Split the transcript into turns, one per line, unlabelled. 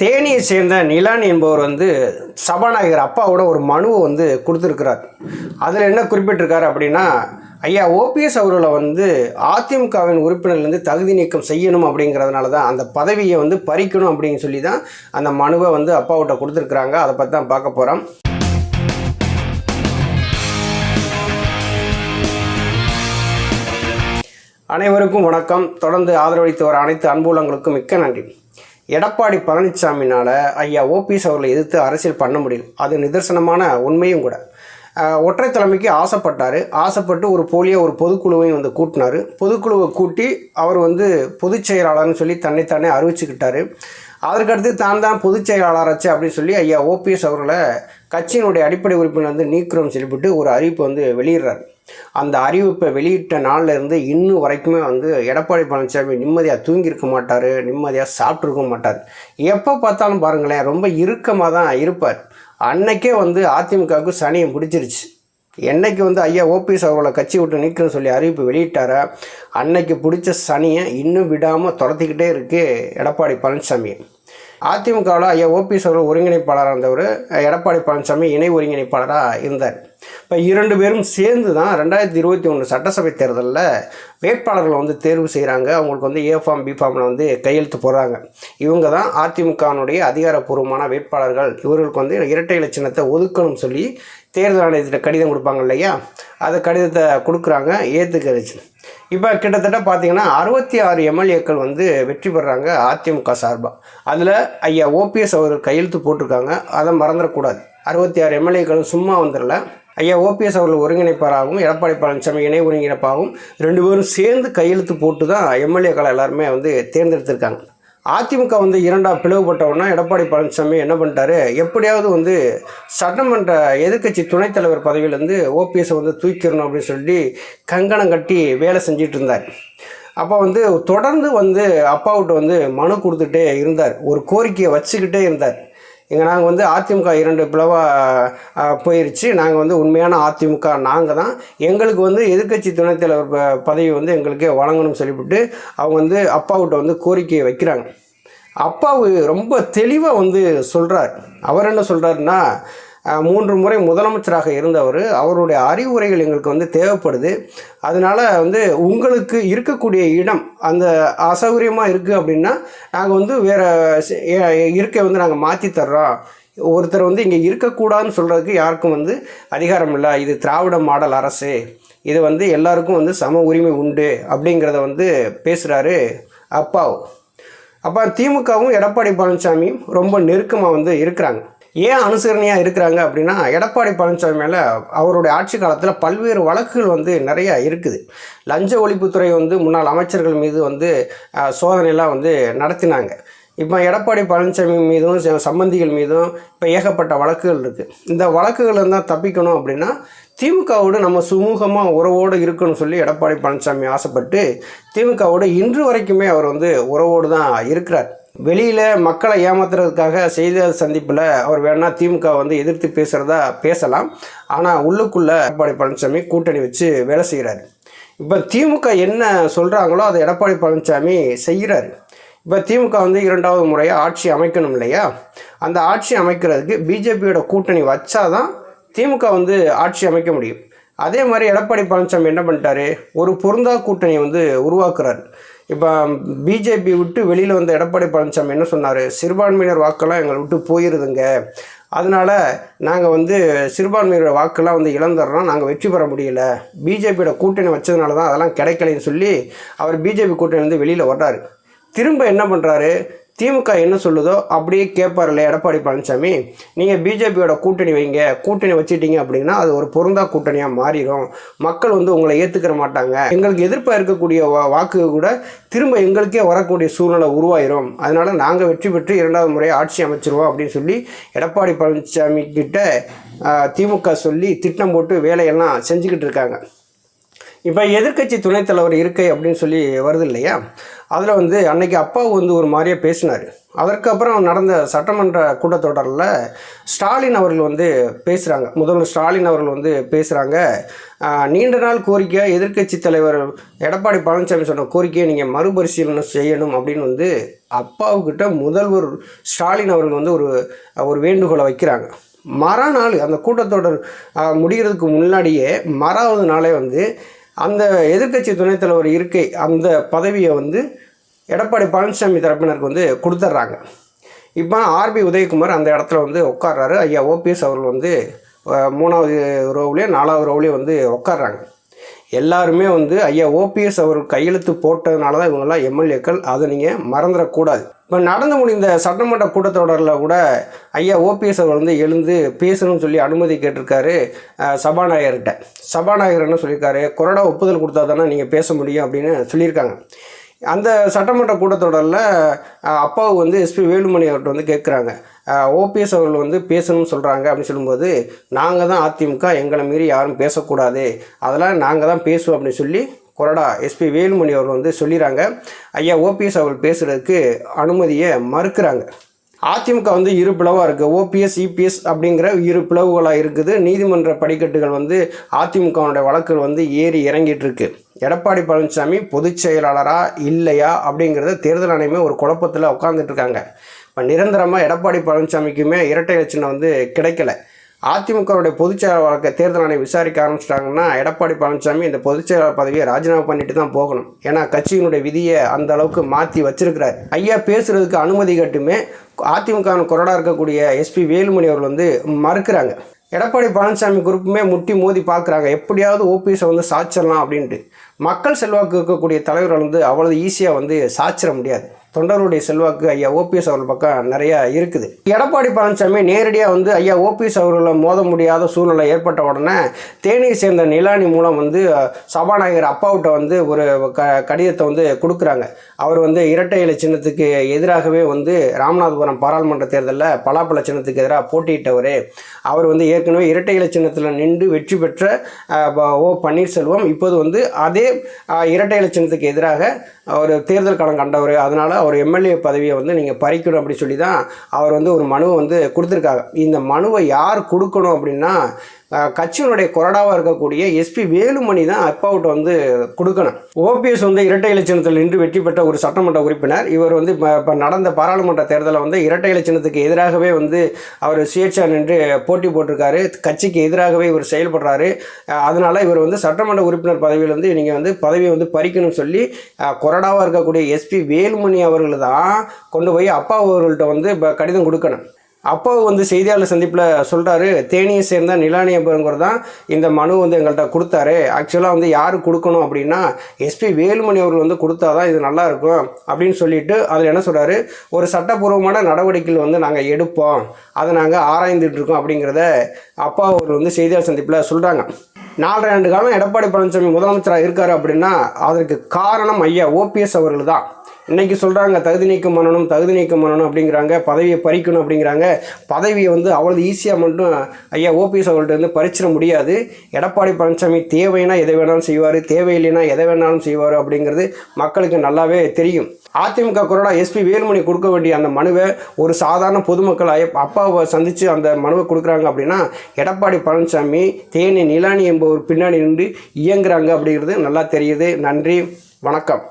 தேனியை சேர்ந்த நிலான் என்பவர் வந்து சபாநாயகர் அப்பாவோட ஒரு மனுவை வந்து கொடுத்துருக்கிறார். அதில் என்ன குறிப்பிட்டிருக்காரு அப்படின்னா ஐயா ஓபிஎஸ் அவர்களை வந்து அதிமுகவின் உறுப்பினர்லேருந்து தகுதி நீக்கம் செய்யணும் அப்படிங்கிறதுனால தான் அந்த பதவியை வந்து பறிக்கணும் அப்படின்னு சொல்லி தான் அந்த மனுவை வந்து அப்பாவிட்ட கொடுத்துருக்குறாங்க. அதை பற்றி தான் பார்க்க போகிறோம் அனைவருக்கும் வணக்கம். தொடர்ந்து ஆதரவளித்து வர அனைத்து அன்புலங்களுக்கும் மிக்க நன்றி. எடப்பாடி பழனிசாமினால் ஐயா ஓபிஎஸ் அவர்களை எதிர்த்து அரசியல் பண்ண முடியும் அது நிதர்சனமான உண்மையும் கூட. ஒற்றை தலைமைக்கு ஆசைப்பட்டார். ஆசைப்பட்டு ஒரு போலியாக ஒரு பொதுக்குழுவையும் வந்து கூட்டினார். பொதுக்குழுவை கூட்டி அவர் வந்து பொதுச் செயலாளர்னு சொல்லி தன்னைத்தானே அறிவிச்சுக்கிட்டார். அதற்கடுத்து தான் தான் பொதுச் செயலாளராச்சு அப்படின்னு சொல்லி ஐயா ஓபிஎஸ் அவர்களை கட்சியினுடைய அடிப்படை உறுப்பினர் வந்து நீக்கிறோம் சொல்லிவிட்டு ஒரு அறிவிப்பு வந்து வெளியிடுறாரு. அந்த அறிவிப்பை வெளியிட்ட நாளில் இருந்து இன்னும் வரைக்குமே வந்து எடப்பாடி பழனிசாமி நிம்மதியாக தூங்கியிருக்க மாட்டார் நிம்மதியாக சாப்பிட்ருக்க மாட்டார். எப்போ பார்த்தாலும் பாருங்களேன் ரொம்ப இறுக்கமாக தான் இருப்பார். அன்னைக்கே வந்து அதிமுகவுக்கு சனியம் பிடிச்சிருச்சு என்னைக்கு வந்து ஐயா ஓபிஎஸ் அவர்களை கட்சி விட்டு நீக்கிறேன்னு சொல்லி அறிவிப்பு வெளியிட்டாரா அன்னைக்கு பிடிச்ச சனியை இன்னும் விடாமல் துரத்திக்கிட்டே இருக்கு எடப்பாடி பழனிசாமி. அதிமுகவில் ஐயா ஓபிஎஸ் அவர்கள் ஒருங்கிணைப்பாளராக இருந்தவர் எடப்பாடி பழனிசாமி இணை ஒருங்கிணைப்பாளராக இருந்தார். இப்போ இரண்டு பேரும் சேர்ந்து தான் ரெண்டாயிரத்தி இருபத்தி ஒன்று சட்டசபை தேர்தலில் வேட்பாளர்களை வந்து தேர்வு செய்கிறாங்க அவங்களுக்கு வந்து ஏ ஃபார்ம் பி ஃபார்மில் வந்து கையெழுத்து போடுறாங்க. இவங்க தான் அதிமுகவினுடைய அதிகாரப்பூர்வமான வேட்பாளர்கள். இவர்களுக்கு வந்து இரட்டை இலச்சினத்தை ஒதுக்கணும்னு சொல்லி தேர்தல் ஆணையத்திட்ட கடிதம் கொடுப்பாங்க இல்லையா? அந்த கடிதத்தை கொடுக்குறாங்க. ஏற்றுக்கிறச்சு இப்போ கிட்டத்தட்ட பார்த்தீங்கன்னா அறுபத்தி ஆறு எம்எல்ஏக்கள் வந்து வெற்றி பெறாங்க அதிமுக சார்பாக அதில் ஐயா ஓபிஎஸ் அவர்கள் கையெழுத்து போட்டிருக்காங்க. அதை மறந்துடக்கூடாது. அறுபத்தி ஆறு எம்எல்ஏக்களும் சும்மா வந்துடல. ஐயா ஓபிஎஸ் அவர்கள் ஒருங்கிணைப்பாராகவும் எடப்பாடி பழனிசாமி இணை ஒருங்கிணைப்பாகவும் ரெண்டு பேரும் சேர்ந்து கையெழுத்து போட்டு தான் எம்எல்ஏக்களை எல்லாருமே வந்து தேர்ந்தெடுத்திருக்காங்க. அதிமுக வந்து இரண்டாக பிளவுபட்டவுடனே எடப்பாடி பழனிசாமி என்ன பண்ணிட்டாரு? எப்படியாவது வந்து சட்டமன்ற எதிர்க்கட்சி துணைத் தலைவர் பதவியிலேருந்து ஓபிஎஸை வந்து தூக்கிடணும் அப்படின்னு சொல்லி கங்கணம் கட்டி வேலை செஞ்சிட்டு இருந்தார். அப்போ வந்து தொடர்ந்து வந்து அப்பாவுட்ட வந்து மனு கொடுத்துட்டே இருந்தார். ஒரு கோரிக்கையை வச்சுக்கிட்டே இருந்தார். இங்கே நாங்கள் வந்து அதிமுக இரண்டு பிளவாக போயிருச்சு. நாங்கள் வந்து உண்மையான அதிமுக நாங்கள் தான். எங்களுக்கு வந்து எதிர்க்கட்சி துணைத் தலைவர் ப- பதவி வந்து எங்களுக்கே வழங்கணும்னு சொல்லிவிட்டு அவங்க வந்து அப்பாவிட்ட வந்து கோரிக்கையை வைக்கிறாங்க. அப்பாவு ரொம்ப தெளிவாக வந்து சொல்கிறார் அவர் என்ன சொல்கிறாருன்னா மூன்று முறை முதலமைச்சராக இருந்தவர். அவருடைய அறிவுரைகள் எங்களுக்கு வந்து தேவைப்படுது. அதனால் வந்து உங்களுக்கு இருக்கக்கூடிய இடம் அந்த அசௌகரியமாக இருக்குது அப்படின்னா நாங்கள் வந்து வேறு இருக்கை வந்து நாங்கள் மாற்றி தர்றோம். ஒருத்தர் வந்து இங்கே இருக்கக்கூடாதுன்னு சொல்கிறதுக்கு யாருக்கும் வந்து அதிகாரம் இல்லை. இது திராவிட மாடல் அரசு. இது வந்து எல்லாருக்கும் வந்து சம உரிமை உண்டு அப்படிங்கிறத வந்து பேசுகிறாரு அப்பாவும் அப்போ திமுகவும் எடப்பாடி பழனிசாமியும் ரொம்ப நெருக்கமாக வந்து இருக்கிறாங்க. ஏன் அனுசரணையாக இருக்கிறாங்க அப்படின்னா எடப்பாடி பழனிசாமி மேலே அவருடைய ஆட்சி காலத்தில் பல்வேறு வழக்குகள் வந்து நிறையா இருக்குது. லஞ்ச ஒழிப்புத்துறை வந்து முன்னாள் அமைச்சர்கள் மீது வந்து சோதனையெல்லாம் வந்து நடத்தினாங்க. இப்போ எடப்பாடி பழனிசாமி மீதும் சம்பந்திகள் மீதும் இப்போ ஏகப்பட்ட வழக்குகள் இருக்குது இந்த வழக்குகள் இருந்தால் தப்பிக்கணும் அப்படின்னா திமுகவோடு நம்ம சுமூகமாக உறவோடு இருக்கணும்னு சொல்லி எடப்பாடி பழனிசாமி ஆசைப்பட்டு திமுகவோடு இன்று வரைக்குமே அவர் வந்து உறவோடு தான் இருக்கிறார். வெளியில் மக்களை ஏமாத்துறதுக்காக செய்தியாளர் சந்திப்பில் அவர் வேணா திமுக வந்து எதிர்த்து பேசுகிறதா பேசலாம். ஆனால் உள்ளுக்குள்ளே எடப்பாடி பழனிசாமி கூட்டணி வச்சு வேலை செய்கிறாரு இப்போ திமுக என்ன சொல்கிறாங்களோ அதை எடப்பாடி பழனிசாமி செய்கிறாரு இப்போ திமுக வந்து இரண்டாவது முறையாக ஆட்சி அமைக்கணும் இல்லையா? அந்த ஆட்சி அமைக்கிறதுக்கு பிஜேபியோட கூட்டணி வச்சாதான் திமுக வந்து ஆட்சி அமைக்க முடியும். அதே மாதிரி எடப்பாடி பழனிசாமி என்ன பண்ணிட்டாரு? ஒரு பொருந்தா கூட்டணியை வந்து உருவாக்குறாரு. இப்போ பிஜேபி விட்டு வெளியில் வந்த எடப்பாடி பழனிசாமி என்ன சொன்னார்? சிறுபான்மையினர் வாக்கெல்லாம் எங்களை விட்டு போயிருதுங்க. அதனால நாங்கள் வந்து சிறுபான்மையினர் வாக்கெல்லாம் வந்து இழந்துடுறோம். நாங்கள் வெற்றி பெற முடியல. பிஜேபியோட கூட்டணி வச்சதுனால தான் அதெல்லாம் கிடைக்கலைன்னு சொல்லி அவர் பிஜேபி கூட்டணி வந்து வெளியில் வர்றாரு. திரும்ப என்ன பண்ணுறாரு திமுக என்ன சொல்லுதோ அப்படியே கேட்பார்ல எடப்பாடி பழனிசாமி. நீங்கள் பிஜேபியோட கூட்டணி வைங்க கூட்டணி வச்சுட்டீங்க அப்படின்னா அது ஒரு பொருந்தா கூட்டணியாக மாறிடும் மக்கள் வந்து உங்களை ஏற்றுக்கிற மாட்டாங்க. எங்களுக்கு எதிர்ப்பாக இருக்கக்கூடிய வாக்கு கூட திரும்ப எங்களுக்கே வரக்கூடிய சூழ்நிலை உருவாயிரும். அதனால் நாங்கள் வெற்றி பெற்று இரண்டாவது முறை ஆட்சி அமைச்சிருவோம் அப்படின்னு சொல்லி எடப்பாடி பழனிசாமி கிட்ட திமுக சொல்லி திட்டம் போட்டு வேலையெல்லாம் செஞ்சுக்கிட்டு இருக்காங்க. இப்போ எதிர்க்கட்சி துணைத் தலைவர் இருக்கை அப்படின்னு சொல்லி வருது இல்லையா அதில் வந்து அன்னைக்கு அப்பா வந்து ஒரு மாதிரியே பேசினார். அதற்கப்புறம் நடந்த சட்டமன்ற கூட்டத்தொடரில் ஸ்டாலின் அவர்கள் வந்து பேசுகிறாங்க முதல்வர் ஸ்டாலின் அவர்கள் வந்து பேசுகிறாங்க நீண்ட நாள் கோரிக்கை எதிர்க்கட்சி தலைவர் எடப்பாடி பழனிசாமி சொன்ன கோரிக்கையை நீங்கள் மறுபரிசீலனை செய்யணும் அப்படின்னு வந்து அப்பாவுக்கிட்ட முதல்வர் ஸ்டாலின் அவர்கள் வந்து ஒரு ஒரு வேண்டுகோளை வைக்கிறாங்க. மறுநாள் அந்த கூட்டத்தொடர் முடிகிறதுக்கு முன்னாடியே மறாவது நாளே வந்து அந்த எதிர்க்கட்சி துணைத் தலைவர் இருக்கை அந்த பதவியை வந்து எடப்பாடி பழனிசாமி தரப்பினருக்கு வந்து கொடுத்துட்றாங்க இப்போ ஆர்பி உதயகுமார் அந்த இடத்துல வந்து உட்கார்றாரு. ஐயா ஓபிஎஸ் அவர்கள் வந்து மூணாவது ரோவ்லேயே நாலாவது ரோவ்லேயே வந்து உட்கார்றாங்க. எல்லாருமே வந்து ஐயா ஓபிஎஸ் அவர் கையெழுத்து போட்டதுனால தான் இவங்கெல்லாம் எம்எல்ஏக்கள். அதை நீங்கள் மறந்துடக்கூடாது. இப்போ நடந்து முடிந்த சட்டமன்ற கூட்டத்தொடரில் கூட ஐயா ஓபிஎஸ் அவர் வந்து எழுந்து பேசணும்னு சொல்லி அனுமதி கேட்டிருக்காரு சபாநாயகர்கிட்ட. சபாநாயகர் என்ன சொல்லியிருக்காரு? கொரோனா ஒப்புதல் கொடுத்தா தானே நீங்கள் பேச முடியும் அப்படின்னு சொல்லியிருக்காங்க. அந்த சட்டமன்ற கூட்டத்தொடரில் அஹ், அப்பாவு வந்து எஸ்பி வேலுமணி அவர்கிட்ட வந்து கேட்குறாங்க ஓபிஎஸ் அவர்கள் வந்து பேசணும்னு சொல்கிறாங்க அப்படின்னு சொல்லும்போது நாங்கள் தான் அதிமுக எங்களை மீறி யாரும் பேசக்கூடாது. அதெல்லாம் நாங்கள் தான் பேசுவோம் அப்படின்னு சொல்லி கொறடா எஸ்பி வேலுமணி அவர் வந்து சொல்லிடுறாங்க ஐயா ஓபிஎஸ் அவர்கள் பேசுகிறதுக்கு அனுமதியை மறுக்கிறாங்க. அதிமுக வந்து இரு பிளவாக இருக்குது ஓபிஎஸ் இபிஎஸ் அப்படிங்கிற இரு பிளவுகளாக இருக்குது. நீதிமன்ற படிக்கட்டுகள் வந்து அதிமுகவுடைய வழக்குகள் வந்து ஏறி இறங்கிட்டு இருக்குது எடப்பாடி பழனிசாமி பொதுச் செயலாளரா இல்லையா அப்படிங்கிறத தேர்தல் ஆணையமே ஒரு குழப்பத்தில் உட்காந்துட்டு இருக்காங்க. இப்போ நிரந்தரமாக எடப்பாடி பழனிசாமிக்குமே இரட்டை இலச்சினம் வந்து கிடைக்கல. அதிமுகவுடைய பொதுச்செயலாளர் வழக்கை தேர்தல் ஆணையம் விசாரிக்க ஆரம்பிச்சிட்டாங்கன்னா எடப்பாடி பழனிசாமி இந்த பொதுச்செயலாளர் பதவியை ராஜினாமா பண்ணிட்டு தான் போகணும். ஏன்னா கட்சியினுடைய விதியை அந்த அளவுக்கு மாற்றி வச்சிருக்கிறார். ஐயா பேசுறதுக்கு அனுமதி கட்டுமே அதிமுக கொறடா இருக்கக்கூடிய எஸ்பி வேலுமணி அவர்கள் வந்து மறுக்கிறாங்க. எடப்பாடி பழனிசாமி குரூப்புமே முட்டி மோதி பார்க்குறாங்க. எப்படியாவது ஓபிஎஸை வந்து சாச்சிடலாம் அப்படின்ட்டு. மக்கள் செல்வாக்கு இருக்கக்கூடிய தலைவர்கள் வந்து அவ்வளவு ஈஸியாக வந்து சாச்சிட முடியாது. தொண்டருடைய செல்வாக்கு ஐயா ஓபிஎஸ் அவர்கள் பக்கம் நிறையா இருக்குது. எடப்பாடி பழனிசாமி நேரடியாக வந்து ஐயா ஓபிஎஸ் அவர்களை மோத முடியாத சூழ்நிலை ஏற்பட்ட உடனே தேனியை சேர்ந்த நிலானி மூலம் வந்து சபாநாயகர் அப்பாவிட்ட வந்து ஒரு க கடிதத்தை வந்து கொடுக்குறாங்க. அவர் வந்து இரட்டை இலை சின்னத்துக்கு எதிராகவே வந்து ராமநாதபுரம் பாராளுமன்ற தேர்தலில் பலாப்பழ சின்னத்துக்கு எதிராக போட்டியிட்டவர். அவர் வந்து ஏற்கனவே இரட்டை இலை சின்னத்தில் நின்று வெற்றி பெற்ற ஓ பன்னீர்செல்வம். இப்போது வந்து அதே இரட்டை இலை சின்னத்துக்கு எதிராக ஒரு தேர்தல் களம் கண்டவர். அதனால் அவர் எம்எல்ஏ பதவியை வந்து நீங்கள் பறிக்கணும் அப்படின்னு சொல்லி தான் அவர் வந்து ஒரு மனுவை வந்து கொடுத்துருக்காங்க. இந்த மனுவை யார் கொடுக்கணும் அப்படின்னா கட்சியினுடைய கொறடாவாக இருக்கக்கூடிய எஸ்பி வேலுமணி தான் அப்பாவுட்ட வந்து கொடுக்கணும். ஓபிஎஸ் வந்து இரட்டை இலச்சினத்தில் நின்று வெற்றி பெற்ற ஒரு சட்டமன்ற உறுப்பினர். இவர் வந்து இப்போ நடந்த பாராளுமன்ற தேர்தலில் வந்து இரட்டை இலச்சினத்துக்கு எதிராகவே வந்து அவர் சுயேட்சா நின்று போட்டி போட்டிருக்காரு. கட்சிக்கு எதிராகவே இவர் செயல்படுறாரு. அதனால் இவர் வந்து சட்டமன்ற உறுப்பினர் பதவியிலேருந்து நீங்கள் வந்து பதவியை வந்து பறிக்கணும்னு சொல்லி கொறடாவாக இருக்கக்கூடிய எஸ்பி வேலுமணி அவர்கள் தான் கொண்டு போய் அப்பா அவர்கள்ட்ட வந்து கடிதம் கொடுக்கணும். அப்போ வந்து செய்தியாளர் சந்திப்பில் சொல்கிறாரு தேனியை சேர்ந்த நிலானி தான் இந்த மனு வந்து எங்கள்கிட்ட கொடுத்தாரு. ஆக்சுவலாக வந்து யார் கொடுக்கணும் அப்படின்னா எஸ்பி வேலுமணி அவர்கள் வந்து கொடுத்தா தான் இது நல்லா இருக்கும் அப்படின்னு சொல்லிட்டு அதில் என்ன சொல்கிறாரு ஒரு சட்டப்பூர்வமான நடவடிக்கைகள் வந்து நாங்கள் எடுப்போம். அதை நாங்கள் ஆராய்ந்துட்டு இருக்கோம் அப்படிங்கிறத அப்பா அவர்கள் வந்து செய்தியாளர் சந்திப்பில் சொல்கிறாங்க நாலரை ஆண்டு காலம் எடப்பாடி பழனிசாமி முதலமைச்சராக இருக்கார் அப்படின்னா அதற்கு காரணம் ஐயா ஓபிஎஸ் அவர்கள் தான். இன்றைக்கி சொல்கிறாங்க தகுதி நீக்கம் பண்ணணும் தகுதி நீக்கம் பண்ணணும் அப்படிங்கிறாங்க பதவியை பறிக்கணும் அப்படிங்கிறாங்க. பதவியை வந்து அவ்வளோ ஈஸியாக மட்டும் ஐயா ஓபிஎஸ் அவர்கள்ட்ட வந்து பறிச்சிட முடியாது. எடப்பாடி பழனிசாமி தேவைன்னா எதை வேணாலும் செய்வார் தேவையில்லைனா எதை வேணாலும் செய்வார் அப்படிங்கிறது மக்களுக்கு நல்லாவே தெரியும். அதிமுக கொறடா எஸ்பி வேலுமணி கொடுக்க வேண்டிய அந்த மனுவை ஒரு சாதாரண பொதுமக்கள் அப்பாவை சந்தித்து அந்த மனுவை கொடுக்குறாங்க அப்படின்னா எடப்பாடி பழனிசாமி தேனி நிலானி என்பவர் பின்னாடி நின்று இயங்குறாங்க அப்படிங்கிறது நல்லா தெரியுது. நன்றி வணக்கம்.